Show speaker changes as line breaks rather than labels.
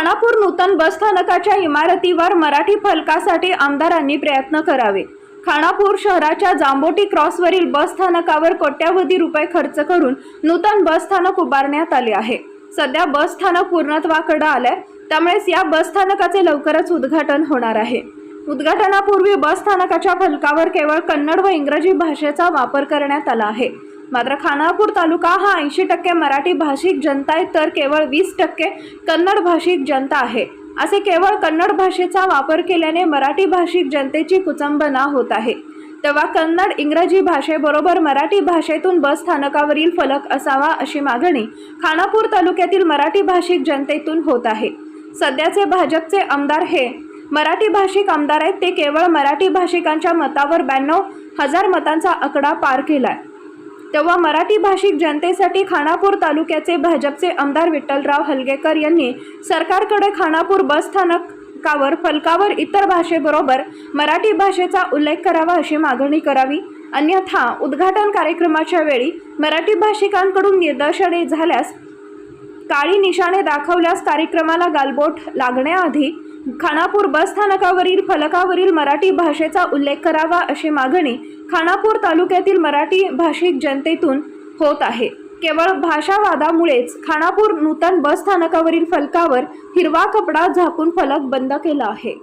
खानापूर नूतन बसस्थानकाच्या इमारतीवर मराठी फलकासाठी आमदारांनी प्रयत्न करावे. खानापूर शहराच्या जांबोटी क्रॉसवरील बसस्थानकावर कोट्यावधी रुपये खर्च करून नूतन बसस्थानक उभारण्यात आले आहे. सध्या बसस्थानक पूर्णत्वाकडे आलंय. त्यामुळेच या बसस्थानकाचे लवकरच उद्घाटन होणार आहे. उद्घाटनापूर्वी बसस्थानकाच्या फलकावर केवळ कन्नड व इंग्रजी भाषेचा वापर करण्यात आला आहे. मात्र खानापूर तालुका हा ऐंशी टक्के मराठी भाषिक जनता आहे तर केवळ वीस टक्के कन्नड भाषिक जनता आहे. असे केवळ कन्नड भाषेचा वापर केल्याने मराठी भाषिक जनतेची कुचंबना होत आहे. तेव्हा कन्नड इंग्रजी भाषेबरोबर मराठी भाषेतून बस स्थानकावरील फलक असावा अशी मागणी खानापूर तालुक्यातील मराठी भाषिक जनतेतून होत आहे. सध्याचे भाजपचे आमदार हे मराठी भाषिक आमदार आहेत ते केवळ मराठी भाषिकांच्या मतावर ब्याण्णव हजार मतांचा आकडा पार केला आहे तेव्हा मराठी भाषिक जनतेसाठी खानापूर तालुक्याचे भाजपचे आमदार विठ्ठलराव हलगेकर यांनी सरकारकडे खानापूर बस स्थानकावर फलकावर इतर भाषेबरोबर मराठी भाषेचा उल्लेख करावा अशी मागणी करावी. अन्यथा उद्घाटन कार्यक्रमाच्या वेळी मराठी भाषिकांकडून निदर्शने झाल्यास काळी निशाणे दाखवल्यास कार्यक्रमाला गालबोट लागण्याआधी खानापूर बस स्थानकावरील फलकावरील मराठी भाषेचा उल्लेख करावा अशी मागणी खानापूर तालुक्यातील मराठी भाषिक जनतेतून होत आहे. केवळ भाषावादामुळेच खानापूर नूतन बस स्थानकावरील फलकावर हिरवा कपडा झाकून फलक बंद केला आहे.